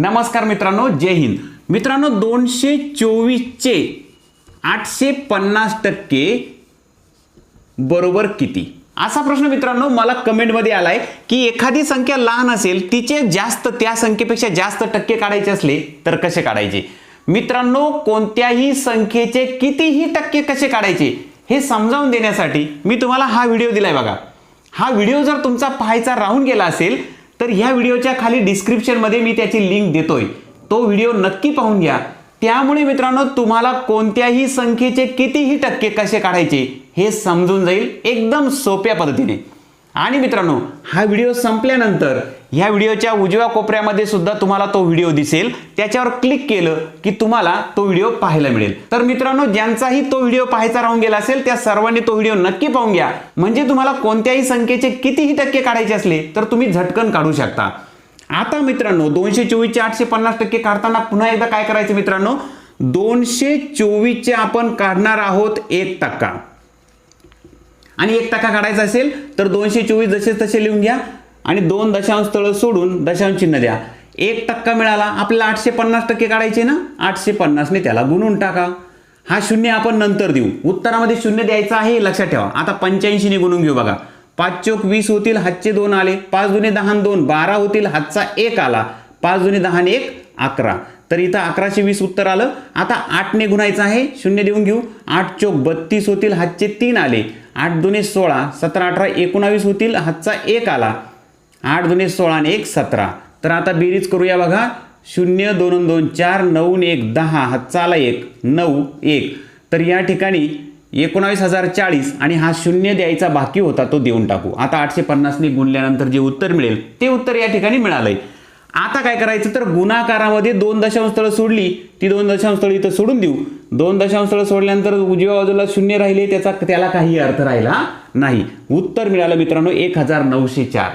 नमस्कार मित्रांनो जय हिंद. मित्रांनो दोनशे चोवीसचे आठशे पन्नास टक्के बरोबर किती? असा प्रश्न मित्रांनो मला कमेंटमध्ये आलाय की एखादी संख्या लहान असेल तिचे जास्त त्या संख्येपेक्षा जास्त टक्के काढायचे असले तर कसे काढायचे? मित्रांनो कोणत्याही संख्येचे कितीही टक्के कसे काढायचे हे समजावून देण्यासाठी मी तुम्हाला हा व्हिडिओ दिलाय बघा. हा व्हिडिओ जर तुमचा पाहायचा राहून गेला असेल तर ह्या व्हिडिओच्या खाली डिस्क्रिप्शनमध्ये मी त्याची लिंक देतोय. तो व्हिडिओ नक्की पाहून घ्या. त्यामुळे मित्रांनो तुम्हाला कोणत्याही संख्येचे कितीही टक्के कसे काढायचे हे समजून जाईल एकदम सोप्या पद्धतीने. आणि मित्रांनो हा व्हिडिओ संपल्यानंतर ह्या व्हिडिओच्या उजव्या कोपऱ्यामध्ये सुद्धा तुम्हाला तो व्हिडिओ दिसेल. त्याच्यावर क्लिक केलं की तुम्हाला तो व्हिडिओ पाहायला मिळेल. तर मित्रांनो ज्यांचाही तो व्हिडिओ पाहायचा राहून गेला असेल त्या सर्वांनी तो व्हिडिओ नक्की पाहून घ्या. म्हणजे तुम्हाला कोणत्याही संख्येचे कितीही टक्के काढायचे असले तर तुम्ही झटकन काढू शकता. आता मित्रांनो दोनशे चोवीसचे आठशे पन्नास टक्के काढताना पुन्हा एकदा काय करायचं मित्रांनो? दोनशे चोवीसचे आपण काढणार आहोत एक टक्का. आणि एक टक्का काढायचा असेल तर दोनशे चोवीस जसे तसे लिहून घ्या आणि दोन दशांश स्थळं सोडून दशांश चिन्ह द्या. एक टक्का मिळाला आपल्याला आठशे पन्नास टक्के काढायचे ना? आठशे पन्नासने त्याला गुणून टाका. हा शून्य आपण नंतर देऊ. उत्तरामध्ये शून्य द्यायचं आहे लक्षात ठेवा. आता पंच्याऐंशीने गुणून घेऊ बघा. पाच चोक वीस होतील हातचे दोन आले. पाच दुने दहा दोन बारा होतील हातचा एक आला. पाच दुने दहा एक अकरा. तर इथं अकराशे वीस उत्तर आलं. आता आठने गुणायचं आहे शून्य देऊन घेऊ. आठ चोक बत्तीस होतील हातचे तीन आले. आठ दुने सोळा सतरा अठरा एकोणावीस होतील हातचा एक आला. आठ दुने सोळा आणि एक सतरा. तर आता बेरीज करूया बघा. शून्य दोन दोन चार नऊ एक दहा हातचा आला एक नऊ एक. तर या ठिकाणी एकोणावीस हजार चाळीस आणि हा शून्य द्यायचा बाकी होता तो देऊन टाकू. आता आठशे पन्नासने गुणल्यानंतर जे उत्तर मिळेल ते उत्तर या ठिकाणी मिळालं आहे आता काय करायचं तर गुणाकारामध्ये दोन दशांश स्थळं सोडली ती दोन दशांश स्थळं इथं सोडून देऊ. दोन दशांश स्थळं सोडल्यानंतर उजव्या बाजूला शून्य राहिले त्याचा त्याला काही अर्थ राहिला नाही. उत्तर मिळालं मित्रांनो एक हजार नऊशे चार.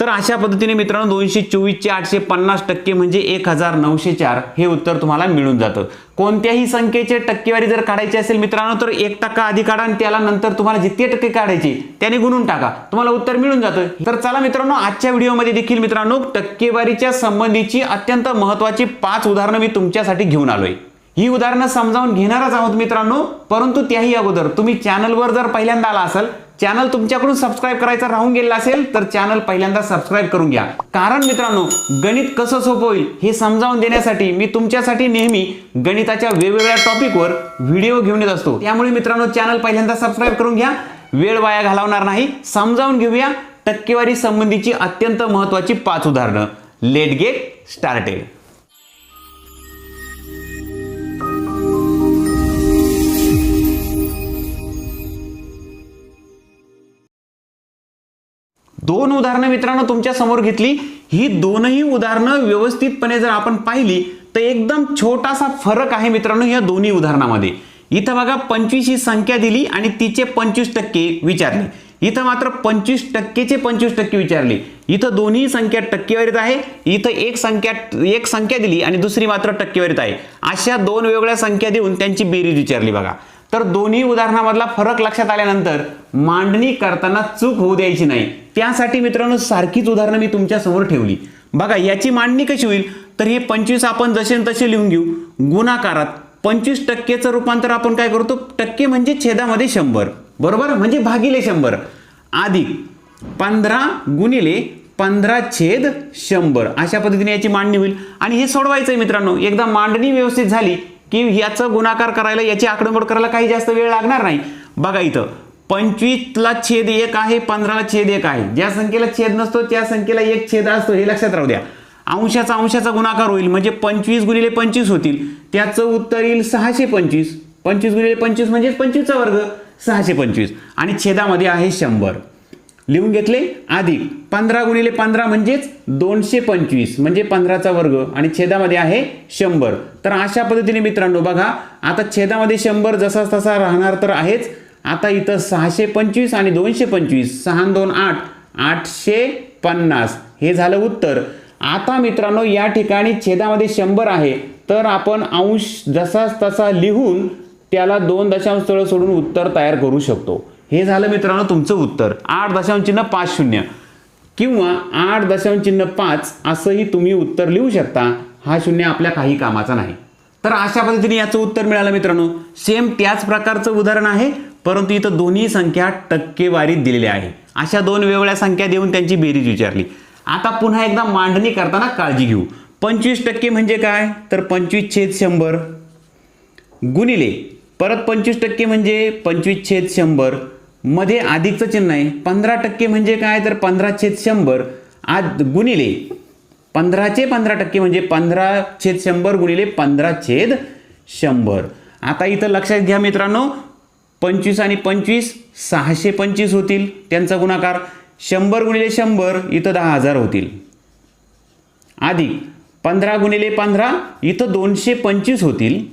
तर अशा पद्धतीने मित्रांनो दोनशे चोवीसचे आठशे पन्नास टक्के म्हणजे एक हजार नऊशे चार हे उत्तर तुम्हाला मिळून जातं. कोणत्याही संख्येचे टक्केवारी जर काढायची असेल मित्रांनो तर एक टक्का आधी काढा आणि त्याला नंतर तुम्हाला जितके टक्के काढायचे त्याने गुणून टाका. तुम्हाला उत्तर मिळून जातं. तर चला मित्रांनो आजच्या व्हिडिओमध्ये देखील मित्रांनो टक्केवारीच्या संबंधीची अत्यंत महत्वाची पाच उदाहरणं मी तुमच्यासाठी घेऊन आलोय. ही उदाहरणं समजावून घेणारच आहोत मित्रांनो. परंतु त्याही अगोदर तुम्ही चॅनलवर जर पहिल्यांदा आला असाल चॅनल तुमच्याकडून सबस्क्राईब करायचा राहून गेला असेल तर चॅनल पहिल्यांदा सबस्क्राईब करून घ्या. कारण मित्रांनो गणित कसं सोपं होईल हे समजावून देण्यासाठी मी तुमच्यासाठी नेहमी गणिताच्या वेगवेगळ्या टॉपिकवर व्हिडिओ घेऊन येत असतो. त्यामुळे मित्रांनो चॅनल पहिल्यांदा सबस्क्राईब करून घ्या. वेळ वाया घालवणार नाही. समजावून घेऊया टक्केवारी संबंधीची अत्यंत महत्वाची पाच उदाहरणं. लेट गेट स्टार्टेड दोन उदाहरणं मित्रांनो तुमच्यासमोर घेतली. ही दोनही उदाहरणं व्यवस्थितपणे जर आपण पाहिली तर एकदम छोटासा फरक आहे मित्रांनो या दोन्ही उदाहरणामध्ये. इथं बघा पंचवीस ही संख्या दिली आणि तिचे पंचवीस टक्के विचारले. इथं मात्र पंचवीस टक्केचे पंचवीस टक्के विचारले. इथं दोन्ही संख्या टक्केवारीत आहे इथं एक संख्या एक संख्या दिली आणि दुसरी मात्र टक्केवारीत आहे. अशा दोन वेगळ्या संख्या देऊन त्यांची बेरीज विचारली बघा. तर दोन्ही उदाहरणामधला फरक लक्षात आल्यानंतर मांडणी करताना चूक होऊ द्यायची नाही. त्यासाठी मित्रांनो सारखीच उदाहरणं मी तुमच्यासमोर ठेवली. बघा याची मांडणी कशी होईल? तर हे पंचवीस आपण जसे न तसे लिहून घेऊ. गुणाकारात पंचवीस टक्केचं रूपांतर आपण काय करतो? टक्के म्हणजे छेदामध्ये शंभर. बरोबर? म्हणजे भागिले शंभर. अधिक पंधरा गुणिले पंधरा छेद शंभर. अशा पद्धतीने याची मांडणी होईल. आणि हे सोडवायचं आहे मित्रांनो. एकदा मांडणी व्यवस्थित झाली की याचं गुणाकार करायला याची आकडेमोड करायला काही जास्त वेळ लागणार नाही. बघा इथं पंचवीसला छेद एक आहे पंधराला छेद एक आहे. ज्या संख्येला छेद नसतो त्या संख्येला एक छेद असतो हे लक्षात राहू द्या. अंशाचा अंशाचा गुणाकार होईल म्हणजे पंचवीस गुणिले पंचवीस होतील. त्याचं उत्तर येईल सहाशे पंचवीस. पंचवीस गुणिले पंचवीस म्हणजे पंचवीसचा वर्ग सहाशे पंचवीस. आणि छेदामध्ये आहे शंभर. लिहून घेतले अधिक पंधरा गुणिले पंधरा म्हणजेच दोनशे पंचवीस. म्हणजे पंधराचा वर्ग आणि छेदामध्ये आहे शंभर. तर अशा पद्धतीने मित्रांनो बघा आता छेदामध्ये शंभर जसा तसा राहणार तर आहेच. आता इथं सहाशे पंचवीस आणि दोनशे पंचवीस. सहा दोन आठ आठशे पन्नास. हे झालं उत्तर. आता मित्रांनो या ठिकाणी छेदामध्ये शंभर आहे. तर आपण अंश जसाच तसा लिहून त्याला दोन दशांश स्थळ सोडून उत्तर तयार करू शकतो. हे झालं मित्रांनो तुमचं उत्तर. आठ दशांश चिन्ह पाच शून्य. किंवा आठ दशांश चिन्ह पाच असंही तुम्ही उत्तर लिहू शकता. हा शून्य आपल्या काही कामाचा नाही. तर अशा पद्धतीने याचं उत्तर मिळालं मित्रांनो. सेम त्याच प्रकारचं उदाहरण आहे परंतु इथं दोन्ही संख्या टक्केवारीत दिलेल्या आहे. अशा दोन वेगवेगळ्या संख्या देऊन त्यांची बेरीज विचारली. आता पुन्हा एकदा मांडणी करताना काळजी घेऊ. पंचवीस टक्के म्हणजे काय? तर पंचवीस छेद शंभर. गुणिले परत पंचवीस टक्के म्हणजे पंचवीस छेद शंभर. मध्ये अधिकचं चिन्ह आहे. पंधरा टक्के म्हणजे काय? तर पंधरा छेद शंभर आज गुणिले पंधराचे पंधरा टक्के म्हणजे पंधरा छेद शंभर गुणिले पंधरा छेद शंभर. आता इथं लक्षात घ्या मित्रांनो पंचवीस आणि पंचवीस सहाशे पंचवीस होतील त्यांचा गुणाकार. शंभर गुणिले शंभर इथं दहा हजार होतील. अधिक पंधरा गुणिले पंधरा इथं दोनशे पंचवीस होतील.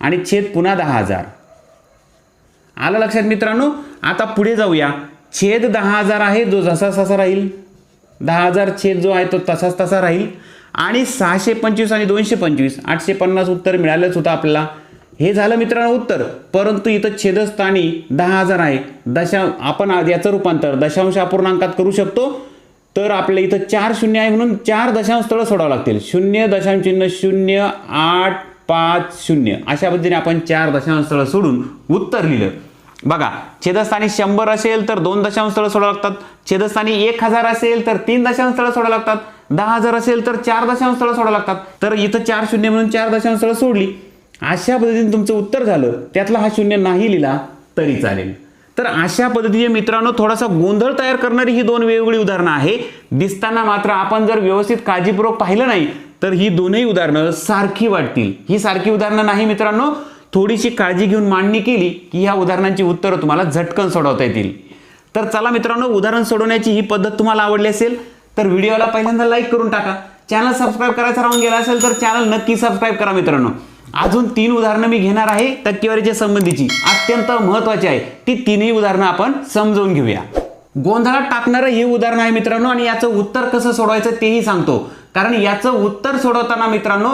आणि छेद पुन्हा दहा हजार. आलं लक्षात मित्रांनो? आता पुढे जाऊया. छेद दहा हजार आहे जो जसा तसा राहील. दहा हजार छेद जो आहे तो तसाच तसा राहील. आणि सहाशे पंचवीस आणि दोनशे पंचवीस आठशे पन्नास उत्तर मिळालंच होतं आपल्याला. हे झालं मित्रांनो उत्तर. परंतु इथं छेदस्थानी दहा हजार आहे. दशा आपण आज याचं रूपांतर दशांश अपूर्णांकात करू शकतो. तर आपल्या इथं चार शून्य आहे म्हणून चार दशांश स्थळं सोडावं लागतील. शून्य दशांश चिन्ह शून्य आठ पाच शून्य. अशा पद्धतीने आपण चार दशांश स्थळं सोडून उत्तर लिहिलं. बघा छेदस्थानी शंभर असेल तर दोन दशांश स्थळं सोडावं लागतात. छेदस्थानी एक हजार असेल तर तीन दशांश स्थळं सोडावं लागतात. दहा हजार असेल तर चार दशांश स्थळं सोडावं लागतात. तर इथं चार शून्य म्हणून चार दशांश स्थळं सोडली. अशा पद्धतीने तुमचं उत्तर झालं. त्यातला हा शून्य नाही लिहिला तरी चालेल. तर अशा पद्धतीने मित्रांनो थोडासा गोंधळ तयार करणारी ही दोन वेगवेगळी उदाहरणं आहे. दिसताना मात्र आपण जर व्यवस्थित काळजीपूर्वक पाहिलं नाही तर ही दोनही उदाहरणं सारखी वाटतील. ही सारखी उदाहरणं नाही मित्रांनो थोडीशी काळजी घेऊन मांडणी केली की ह्या उदाहरणांची उत्तरं तुम्हाला झटकन सोडवता येतील. तर चला मित्रांनो उदाहरण सोडवण्याची ही पद्धत तुम्हाला आवडली असेल तर व्हिडिओला पहिल्यांदा लाईक करून टाका. चॅनल सबस्क्राईब करायचा राहून गेला असेल तर चॅनल नक्की सबस्क्राईब करा मित्रांनो. अजून तीन उदाहरणं मी घेणार आहे टक्केवारीच्या संबंधीची. अत्यंत महत्वाची आहे. ती तिन्ही उदाहरणं आपण समजून घेऊया. गोंधळात टाकणारं हे उदाहरण आहे मित्रांनो आणि याचं उत्तर कसं सोडवायचं तेही सांगतो. कारण याचं उत्तर सोडवताना मित्रांनो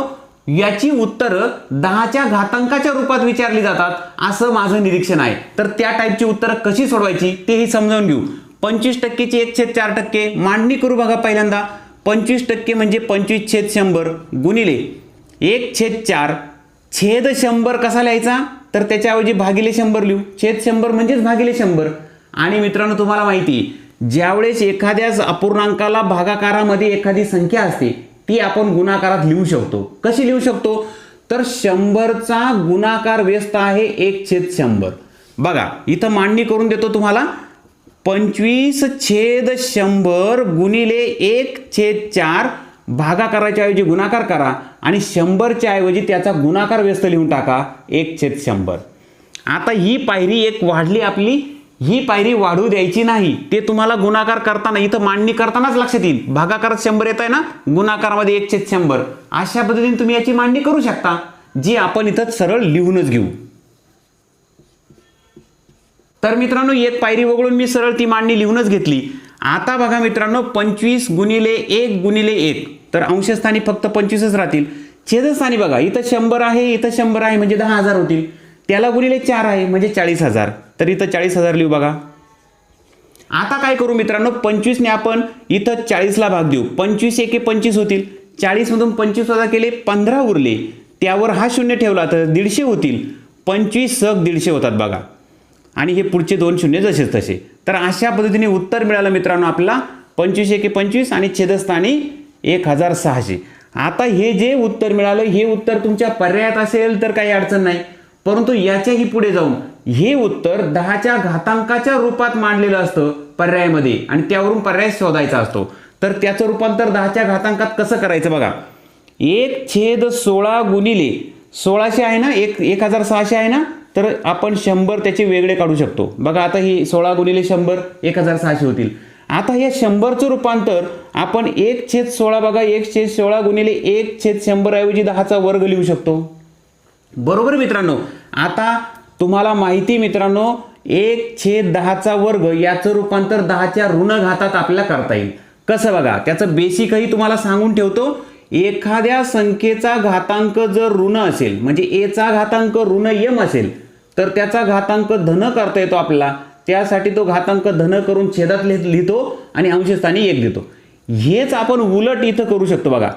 याची उत्तरं दहाच्या घातांकाच्या रूपात विचारली जातात असं माझं निरीक्षण आहे. तर त्या टाईपची उत्तरं कशी सोडवायची तेही समजावून घेऊ. पंचवीस टक्केची एक छेद चार टक्के मांडणी करू बघा पहिल्यांदा. पंचवीस टक्के म्हणजे पंचवीस छेद शंभर गुणिले एक छेद चार छेद शंभर कसा लिहायचा? तर त्याच्याऐवजी भागिले शंभर लिहू. छेद शंभर म्हणजेच भागिले शंभर. आणि मित्रांनो तुम्हाला माहिती आहे, ज्यावेळेस एखाद्या अपूर्णांकाला भागाकारामध्ये एखादी संख्या असते ती आपण गुणाकारात लिहू शकतो. कशी लिहू शकतो? तर शंभरचा गुणाकार व्यस्त आहे एक छेद शंभर. बघा इथं मांडणी करून देतो तुम्हाला. पंचवीस छेद शंभर गुणिले एक छेद चार भागाकाराच्या ऐवजी गुणाकार करा आणि शंभरच्या ऐवजी त्याचा गुणाकार व्यस्त लिहून टाका एक छेद शंभर. आता ही पायरी एक वाढली आपली ही पायरी वाढू द्यायची नाही. ते तुम्हाला गुणाकार करताना इथं मांडणी करतानाच लक्षात येईल. भागाकारात शंभर येत आहे ना? गुणाकारामध्ये एक छेद शंभर. अशा पद्धतीने तुम्ही याची मांडणी करू शकता जी आपण इथं सरळ लिहूनच घेऊ. तर मित्रांनो एक पायरी वगळून मी सरळ ती मांडणी लिहूनच घेतली. आता बघा मित्रांनो पंचवीस गुणिले एक गुणिले एक. तर अंशस्थानी फक्त पंचवीसच राहतील. छेदस्थानी बघा इथं शंभर आहे इथं शंभर आहे म्हणजे दहा हजार होतील. त्याला गुणिले चार आहे म्हणजे चाळीस हजार. तर इथं चाळीस हजार लिहू बघा. आता काय करू मित्रांनो? पंचवीसने आपण इथं चाळीसला भाग देऊ. पंचवीस एके पंचवीस होतील. चाळीसमधून पंचवीस वजा केले पंधरा उरले. त्यावर हा शून्य ठेवला तर दीडशे होतील. पंचवीस सग दीडशे होतात बघा. आणि हे पुढचे दोन शून्य जसेच तसे. तर अशा पद्धतीने उत्तर मिळालं मित्रांनो आपला पंचवीस एके पंचवीस आणि छेदस्थानी एक हजार सहाशे. आता हे जे उत्तर मिळालं हे उत्तर तुमच्या पर्यायात असेल तर काही अडचण नाही. परंतु याच्याही पुढे जाऊन हे उत्तर दहाच्या घातांकाच्या रूपात मांडलेलं असतं पर्यायामध्ये आणि त्यावरून पर्याय शोधायचा असतो. तर त्याचं रूपांतर दहाच्या घातांकात कसं करायचं बघा. एक छेद सोळा गुणिले सोळाशे आहे ना? एक एक हजार सहाशे आहे ना? तर आपण शंभर त्याचे वेगळे काढू शकतो. बघा आता ही सोळा गुणिले शंभर एक हजार सहाशे होतील. आता या शंभरचं रूपांतर आपण एक छेद सोळा बघा एक छेद सोळा गुणिले एक छेद शंभर ऐवजी दहाचा वर्ग लिहू शकतो. बरोबर मित्रांनो? आता तुम्हाला माहिती मित्रांनो एक छेद दहाचा वर्ग याचं रूपांतर दहाच्या ऋण घातात आपल्याला करता येईल. कसं बघा त्याचं बेसिकही तुम्हाला सांगून ठेवतो. एखाद्या संख्येचा घातांक जर ऋण असेल म्हणजे एचा घातांक ऋण यम असेल तर त्याचा घातांक धन करता येतो आपल्याला. त्यासाठी तो घातांक धन करून छेदात लिहितो आणि अंशस्थानी एक देतो. हेच आपण उलट इथं करू शकतो बघा.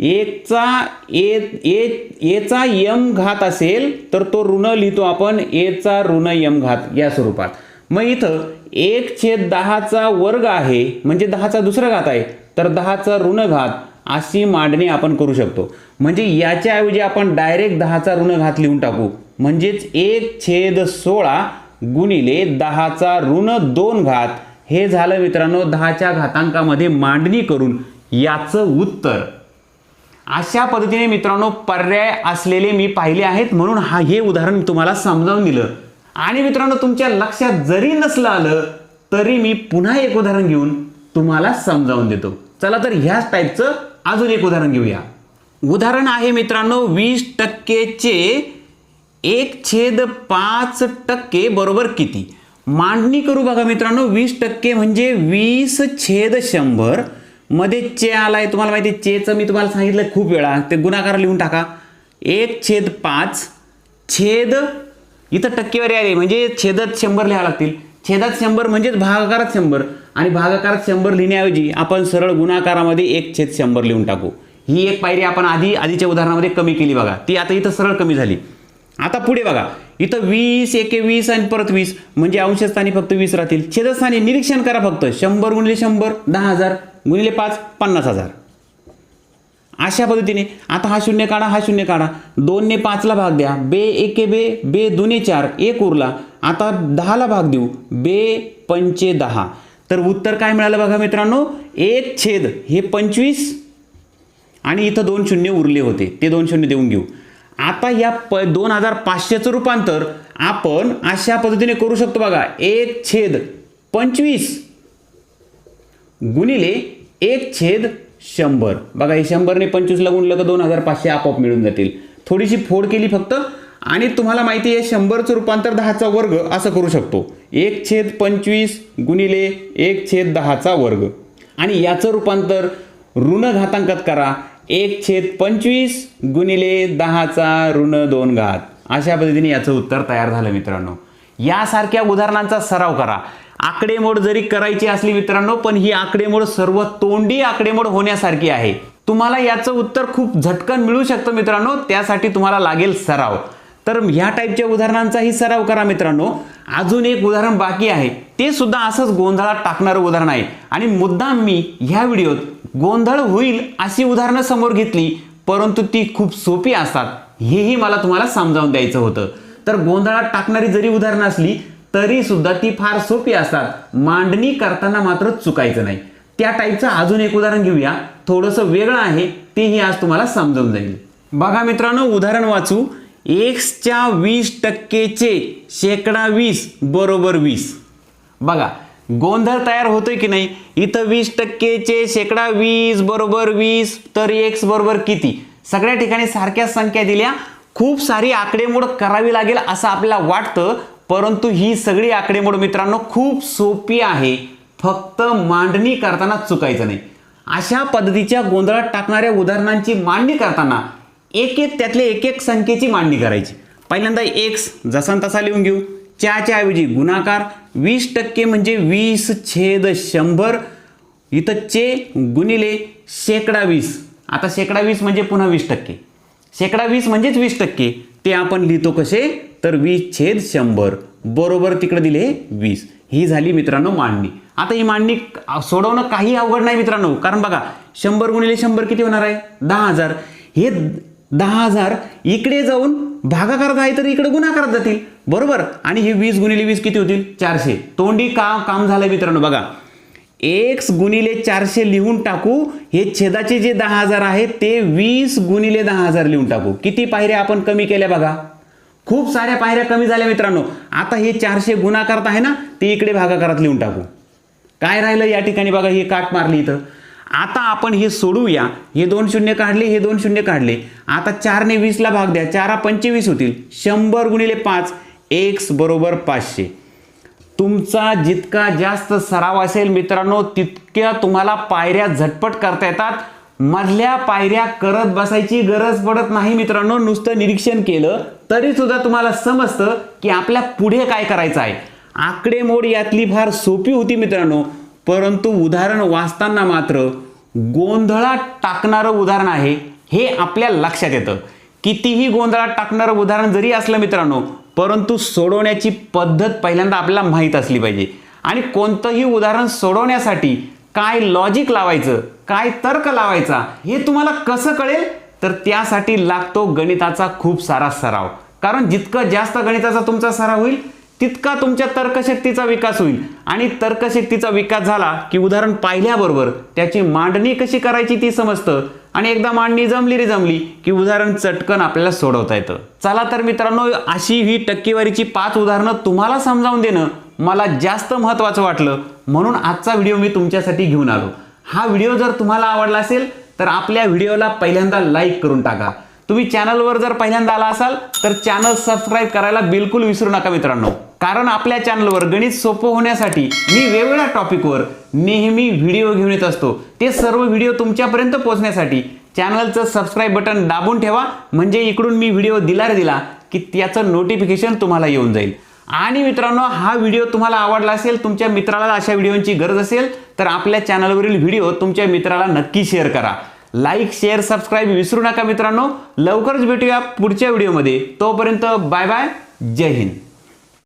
एकचा ए ए एचा यम घात असेल तर तो ऋण लिहितो आपण एचा ऋण यम घात या स्वरूपात. मग इथं एक छेद दहाचा वर्ग आहे म्हणजे दहाचा दुसरा घात आहे तर दहाचा ऋण घात अशी मांडणी आपण करू शकतो. म्हणजे याच्याऐवजी आपण डायरेक्ट दहाचा ऋण घात लिहून टाकू. म्हणजेच एक छेद सोळा गुणिले दहाचा ऋण दोन घात हे झालं मित्रांनो दहाच्या घातांकामध्ये मांडणी करून याचं उत्तर. अशा पद्धतीने मित्रांनो पर्याय असलेले मी पाहिले आहेत म्हणून हा हे उदाहरण तुम्हाला समजावून दिलं. आणि मित्रांनो तुमच्या लक्षात जरी नसलं आलं तरी मी पुन्हा एक उदाहरण घेऊन तुम्हाला समजावून देतो. चला तर ह्याच टाईपचं अजून एक उदाहरण घेऊया. उदाहरण आहे मित्रांनो वीस टक्केचे एक छेद पाच टक्के बरोबर किती? मांडणी करू बघा मित्रांनो वीस टक्के म्हणजे वीस छेद शंभर. मध्ये चे आलाय तुम्हाला माहिती आहे, चेचं मी तुम्हाला सांगितलं खूप वेळा. ते गुणाकार लिहून टाका. एक छेद पाच छेद इथं टक्केवारी आली म्हणजे छेदात शंभर लिहावं लागतील. छेदात शंभर म्हणजेच भागाकारात शंभर. आणि भागाकारात शंभर लिहिण्याऐवजी आपण सरळ गुणाकारामध्ये एक छेद शंभर लिहून टाकू. ही एक पायरी आपण आधी आधीच्या उदाहरणामध्ये कमी केली बघा. ती आता इथं सरळ कमी झाली. आता पुढे बघा. इथं वीस एके वीस आणि परत वीस. म्हणजे अंशस्थानी फक्त वीस राहतील. छेदस्थानी निरीक्षण करा फक्त. शंभर गुणले शंभर दहा हजार. गुणिले पाच पन्नास हजार. अशा पद्धतीने आता हा शून्य काढा हा शून्य काढा. दोनने पाचला भाग द्या. बे एके बे बे दुने चार एक उरला. आता दहाला भाग देऊ. बे पंचे दहा. तर उत्तर काय मिळालं बघा मित्रांनो? एक छेद. हे पंचवीस आणि इथं दोन शून्य उरले होते. ते दोन शून्य देऊन घेऊ. आता या प दोन हजार पाचशेचं रूपांतर आपण अशा पद्धतीने करू शकतो बघा. एक छेद पंचवीस. गुणिले एक छेद शंभर. बघा हे शंभरने पंचवीसला गुणलं तर दोन हजार पाचशे आपोआप मिळून जातील. थोडीशी फोड केली फक्त आणि तुम्हाला माहिती आहे शंभरचं रूपांतर दहाचा वर्ग असं करू शकतो. एक छेद पंचवीस गुणिले एक छेद दहाचा वर्ग. आणि याचं रूपांतर ऋण घातांकात करा. एक छेद पंचवीस गुणिले दहाचा ऋण दोन घात. अशा पद्धतीने याचं उत्तर तयार झालं मित्रांनो. यासारख्या उदाहरणांचा सराव करा. आकडेमोड जरी करायची असली मित्रांनो पण ही आकडेमोड सर्व तोंडी आकडेमोड होण्यासारखी आहे. तुम्हाला याचं उत्तर खूप झटकन मिळू शकतं मित्रांनो त्यासाठी तुम्हाला लागेल सराव. तर ह्या टाईपच्या उदाहरणांचाही सराव करा मित्रांनो. अजून एक उदाहरण बाकी आहे. ते सुद्धा असंच गोंधळात टाकणारं उदाहरण आहे. आणि मुद्दाम मी ह्या व्हिडिओत गोंधळ होईल अशी उदाहरणं समोर घेतली परंतु ती खूप सोपी असतात. हेही मला तुम्हाला समजावून द्यायचं होतं. तर गोंधळात टाकणारी जरी उदाहरणं असली तरी सुद्धा ती फार सोपी असतात. मांडणी करताना मात्र चुकायचं नाही. त्या टाईपचं अजून एक उदाहरण घेऊया. थोडंसं वेगळं आहे. तेही आज तुम्हाला समजून जाईल. बघा मित्रांनो उदाहरण वाचू. एक्सच्या वीस टक्केचे शेकडा वीस बरोबर वीस. बघा गोंधळ तयार होतोय की नाही? इथं वीस टक्केचे शेकडा वीस बरोबर वीस तर एक्स बरोबर किती? सगळ्या ठिकाणी सारख्याच संख्या दिल्या. खूप सारी आकडेमोड करावी लागेल असं आपल्याला वाटतं. परंतु ही सगळी आकडेमोड मित्रांनो खूप सोपी आहे. फक्त मांडणी करताना चुकायचं नाही. अशा पद्धतीच्या गोंधळात टाकणाऱ्या उदाहरणांची मांडणी करताना एक एक त्यातले एक एक संख्येची मांडणी करायची. पहिल्यांदा एक्स जसा तसा लिहून घेऊ. च्याच्या ऐवजी गुणाकार वीस टक्के म्हणजे वीस छेद शंभर. इथं चे गुणिले शेकडा वीस. आता शेकडा वीस म्हणजे पुन्हा वीस टक्के. शेकडा वीस म्हणजेच वीस टक्के. ते आपण लिहितो कसे? तर वीस छेद शंभर. बरोबर तिकडे दिले वीस. ही झाली मित्रांनो मांडणी. आता ही मांडणी सोडवणं काही अवघड नाही मित्रांनो. कारण बघा शंभर गुणिले शंभर किती होणार आहे? दहा हजार. हे दहा हजार इकडे जाऊन भागाकार आहे तर इकडे गुणाकारात जातील. बरोबर? आणि हे वीस गुणिले वीस किती होतील? चारशे. तोंडी काम काम झालंय मित्रांनो बघा. एक्स गुणिले चारशे लिहून टाकू. हे छेदाचे जे दहा हजार आहे ते वीस गुणिले दहा हजार लिहून टाकू. किती पायऱ्या आपण कमी केल्या बघा? खूप साऱ्या पायऱ्या कमी झाल्या मित्रांनो. आता हे चारशे गुणाकारात आहे ना ते इकडे भागाकारात लिहून टाकू. काय राहिलं या ठिकाणी बघा हे काट मारली इथं. आता आपण हे सोडूया. हे दोन शून्य काढले हे दोन शून्य काढले. आता चारने वीसला भाग द्या. चारा पंचवीस होतील. शंभर गुणिले पाच एक्स बरोबर पाचशे. तुमचा जितका जास्त सराव असेल मित्रांनो तितक्या तुम्हाला पायऱ्या झटपट करता येतात. मधल्या पायऱ्या करत बसायची गरज पडत नाही मित्रांनो. नुसतं निरीक्षण केलं तरी सुद्धा तुम्हाला समजतं की आपल्या पुढे काय करायचं आहे. आकडेमोड यातली फार सोपी होती मित्रांनो परंतु उदाहरण वाचताना मात्र गोंधळात टाकणारं उदाहरण आहे हे आपल्या लक्षात येतं. कितीही गोंधळात टाकणारं उदाहरण जरी असलं मित्रांनो परंतु सोडवण्याची पद्धत पहिल्यांदा आपल्याला माहीत असली पाहिजे. आणि कोणतंही उदाहरण सोडवण्यासाठी काय लॉजिक लावायचं काय तर्क लावायचा हे तुम्हाला कसं कळेल? तर त्यासाठी लागतो गणिताचा खूप सारा सराव. कारण जितकं जास्त गणिताचा तुमचा सराव होईल तितका तुमच्या तर्कशक्तीचा विकास होईल. आणि तर्कशक्तीचा विकास झाला की उदाहरण पाहिल्याबरोबर त्याची मांडणी कशी करायची ती समजतं. आणि एकदा मांडणी जमली रे जमली की उदाहरण चटकन आपल्याला सोडवता येतं. चला तर मित्रांनो अशी ही टक्केवारीची पाच उदाहरणं तुम्हाला समजावून देणं मला जास्त महत्त्वाचं वाटलं. म्हणून आजचा व्हिडिओ मी तुमच्यासाठी घेऊन आलो. हा व्हिडिओ जर तुम्हाला आवडला असेल तर आपल्या व्हिडिओला पहिल्यांदा लाईक करून टाका. तुम्ही चॅनलवर जर पहिल्यांदा आला असाल तर चॅनल सबस्क्राईब करायला बिलकुल विसरू नका मित्रांनो. कारण आपल्या चॅनलवर गणित सोपं होण्यासाठी मी वेगवेगळ्या टॉपिकवर नेहमी व्हिडिओ घेऊन येत असतो. ते सर्व व्हिडिओ तुमच्यापर्यंत पोहोचण्यासाठी चॅनलचं सबस्क्राईब बटन दाबून ठेवा. म्हणजे इकडून मी व्हिडिओ दिला रे दिला की त्याचं नोटिफिकेशन तुम्हाला येऊन जाईल. आणि मित्रांनो हा व्हिडिओ तुम्हाला आवडला असेल तुमच्या मित्राला अशा व्हिडिओची गरज असेल तर आपल्या चॅनलवरील व्हिडिओ तुमच्या मित्राला नक्की शेअर करा. लाईक शेअर सबस्क्राईब विसरू नका मित्रांनो. लवकरच भेटूया पुढच्या व्हिडिओमध्ये. तोपर्यंत बाय बाय. जय हिंद.